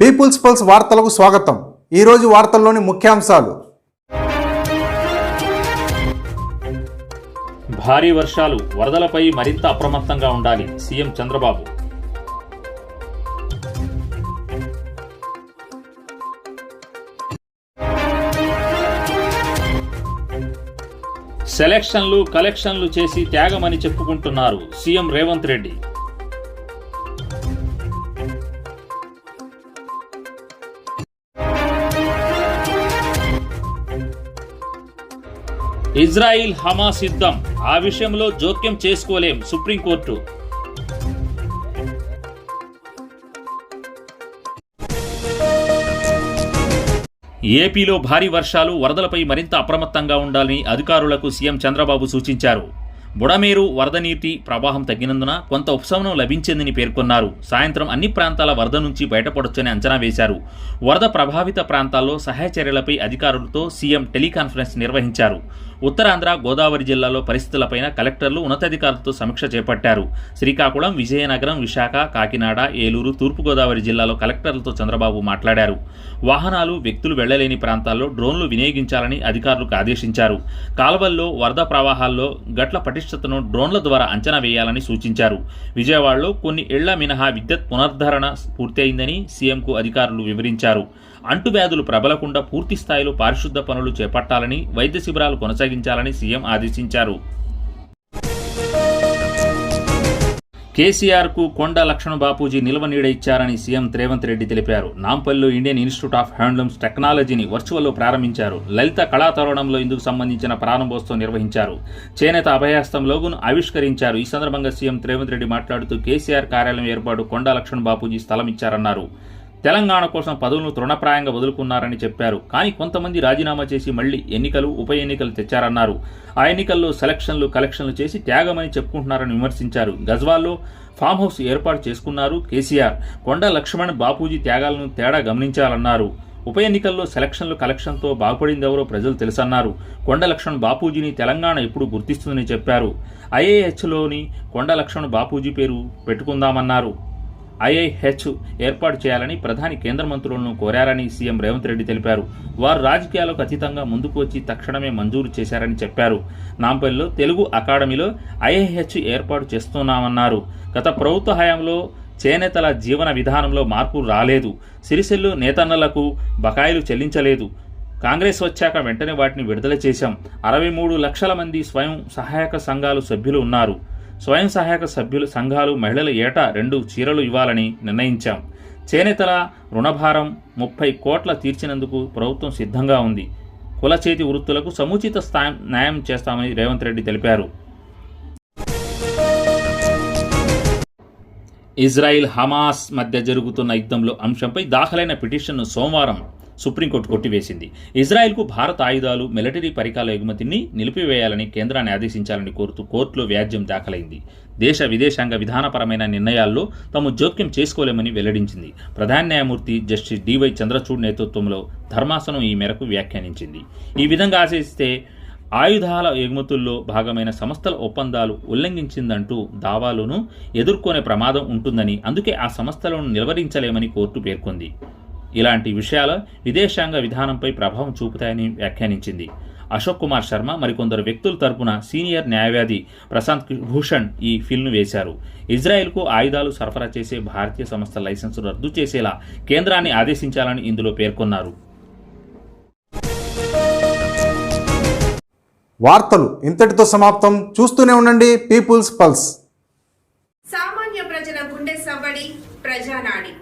Peoples pulse వార్తలకు స్వాగతం. ఈరోజు వార్తల్లోని ముఖ్యాంశాలు. భారీ వర్షాలు వరదలపై మరింత అప్రమత్తంగా ఉండాలి సీఎం చంద్రబాబు. సెలక్షన్లు కలెక్షన్లు చేసి త్యాగమని చెప్పుకుంటున్నారు CM Revanth Reddy. Israel Hamas యుద్ధం. ఆ విషయంలో జోక్యం చేసుకోలేం సుప్రీంకోర్టు. ఏపీలో భారీ వర్షాలు వరదలపై మరింత అప్రమత్తంగా ఉండాలని అధికారులకు సీఎం చంద్రబాబు సూచించారు. బుడమేరు వరద నీటి ప్రవాహం తగ్గినందున కొంత ఉపశమనం లభించిందని పేర్కొన్నారు. సాయంత్రం అన్ని ప్రాంతాల వరద నుంచి బయటపడొచ్చని అంచనా వేశారు. వరద ప్రభావిత ప్రాంతాల్లో సహాయ చర్యలపై అధికారులతో సీఎం టెలికాన్ఫరెన్స్ నిర్వహించారు. ఉత్తరాంధ్ర గోదావరి జిల్లాలో పరిస్థితులపైన కలెక్టర్లు ఉన్నతాధికారులతో సమీక్ష చేపట్టారు. శ్రీకాకుళం విజయనగరం విశాఖ కాకినాడ ఏలూరు తూర్పుగోదావరి జిల్లాలో కలెక్టర్లతో చంద్రబాబు మాట్లాడారు. వాహనాలు వ్యక్తులు వెళ్ళలేని ప్రాంతాల్లో డ్రోన్లు వినియోగించాలని అధికారులకు ఆదేశించారు. కాలువల్లో వరద ప్రవాహాల్లో గట్ల పటిష్టతను డ్రోన్ల ద్వారా అంచనా వేయాలని సూచించారు. విజయవాడలో కొన్ని ఇళ్ళ మినహా విద్యుత్ పునరుద్ధరణ పూర్తయిందని సీఎంకు అధికారులు వివరించారు. అంటువ్యాధులు ప్రబలకుండా పూర్తి స్థాయిలో పారిశుద్ధ పనులు చేపట్టాలని వైద్య శిబిరాలు కొనసాగించాలని సీఎం ఆదేశించారు. కేసీఆర్కు కొండ లక్ష్మణ బాపూజీ నిల్వ నీడ ఇచ్చారని సీఎం రేవంత్ రెడ్డి తెలిపారు. నాంపల్లిలో ఇండియన్ ఇన్స్టిట్యూట్ ఆఫ్ హ్యాండ్లూమ్స్ టెక్నాలజీని వర్చువల్లో ప్రారంభించారు. లలిత కళాతరుణంలో ఇందుకు సంబంధించిన ప్రారంభోత్సవం నిర్వహించారు. చేనేత అభయాస్తం లోగును ఆవిష్కరించారు. ఈ సందర్భంగా సీఎం రేవంత్ రెడ్డి మాట్లాడుతూ కేసీఆర్ కార్యాలయం ఏర్పాటు కొండ లక్ష్మణ్ బాపూజీ స్థలం ఇచ్చారన్నారు. తెలంగాణ కోసం పదవులను తృణప్రాయంగా వదులుకున్నారని చెప్పారు. కానీ కొంతమంది రాజీనామా చేసి మళ్ళీ ఎన్నికలు ఉప ఎన్నికలు తెచ్చారన్నారు. ఆ ఎన్నికల్లో సెలక్షన్లు కలెక్షన్లు చేసి త్యాగమని చెప్పుకుంటున్నారని విమర్శించారు. గజ్వాల్లో ఫామ్ హౌస్ ఏర్పాటు చేసుకున్నారు కేసీఆర్. కొండ లక్ష్మణ్ బాపూజీ త్యాగాలను తేడా గమనించాలన్నారు. ఉప ఎన్నికల్లో సెలక్షన్లు కలెక్షన్తో బాగుపడిందెవరో ప్రజలు తెలుసన్నారు. కొండ లక్ష్మణ్ బాపూజీని తెలంగాణ ఎప్పుడు గుర్తిస్తుందని చెప్పారు. ఐఏహెచ్లోని కొండ లక్ష్మణ్ బాపూజీ పేరు పెట్టుకుందామన్నారు. ఐఐహెచ్ ఏర్పాటు చేయాలని ప్రధాని కేంద్ర మంత్రులను కోరారని సీఎం రేవంత్ రెడ్డి తెలిపారు. వారు రాజకీయాలకు అతీతంగా ముందుకు వచ్చి తక్షణమే మంజూరు చేశారని చెప్పారు. నాంపల్లిలో తెలుగు అకాడమీలో ఐఐహెచ్ ఏర్పాటు చేస్తున్నామన్నారు. గత ప్రభుత్వ హయాంలో చేనేతల జీవన విధానంలో మార్పు రాలేదు. సిరిసిల్లు నేతన్నలకు బకాయిలు చెల్లించలేదు. కాంగ్రెస్ వచ్చాక వెంటనే వాటిని విడుదల చేశాం. అరవై మూడు లక్షల మంది స్వయం సహాయక సంఘాలు సభ్యులు ఉన్నారు. స్వయం సహాయక సభ్యులు సంఘాలు మహిళలు ఏటా రెండు చీరలు ఇవ్వాలని నిర్ణయించాం. చేనేతల రుణభారం ముప్పై కోట్ల తీర్చినందుకు ప్రభుత్వం సిద్ధంగా ఉంది. కుల చేతి వృత్తులకు సముచిత స్థాయి న్యాయం చేస్తామని రేవంత్ రెడ్డి తెలిపారు. ఇజ్రాయిల్ హమాస్ మధ్య జరుగుతున్న యుద్ధంలో అంశంపై దాఖలైన పిటిషన్ను సోమవారం సుప్రీంకోర్టు కొట్టివేసింది. ఇజ్రాయెల్కు భారత ఆయుధాలు మిలిటరీ పరికరాల ఎగుమతిని నిలిపివేయాలని కేంద్రాన్ని ఆదేశించాలని కోరుతూ కోర్టులో వ్యాజ్యం దాఖలైంది. దేశ విదేశాంగ విధానపరమైన నిర్ణయాల్లో తాము జోక్యం చేసుకోలేమని వెల్లడించింది. ప్రధాన న్యాయమూర్తి జస్టిస్ డివై చంద్రచూడ్ నేతృత్వంలో ధర్మాసనం ఈ మేరకు వ్యాఖ్యానించింది. ఈ విధంగా ఆశిస్తే ఆయుధాల ఎగుమతుల్లో భాగమైన సంస్థల ఒప్పందాలు ఉల్లంఘించిందంటూ దావాలను ఎదుర్కొనే ప్రమాదం ఉంటుందని అందుకే ఆ సంస్థలను నిలవరించలేమని కోర్టు పేర్కొంది. ఇలాంటి విషయాల విదేశాంగ విధానంపై ప్రభావం చూపుతాయని వ్యాఖ్యానించింది. అశోక్ కుమార్ శర్మ మరికొందరు వ్యక్తుల తరపున సీనియర్ న్యాయవాది ప్రశాంత్ భూషణ్ ఈ ఫిల్ను వేశారు. ఇజ్రాయెల్కు ఆయుధాలు సరఫరా చేసే భారతీయ సంస్థ లైసెన్సు రద్దు చేసేలా కేంద్రాన్ని ఆదేశించాలని ఇందులో పేర్కొన్నారు. వార్తలు ఇంతటితో సమాప్తం. చూస్తూనే ఉండండి పీపుల్స్ పల్స్. సామాన్య ప్రజల గుండె సవ్వడి ప్రజానాడి.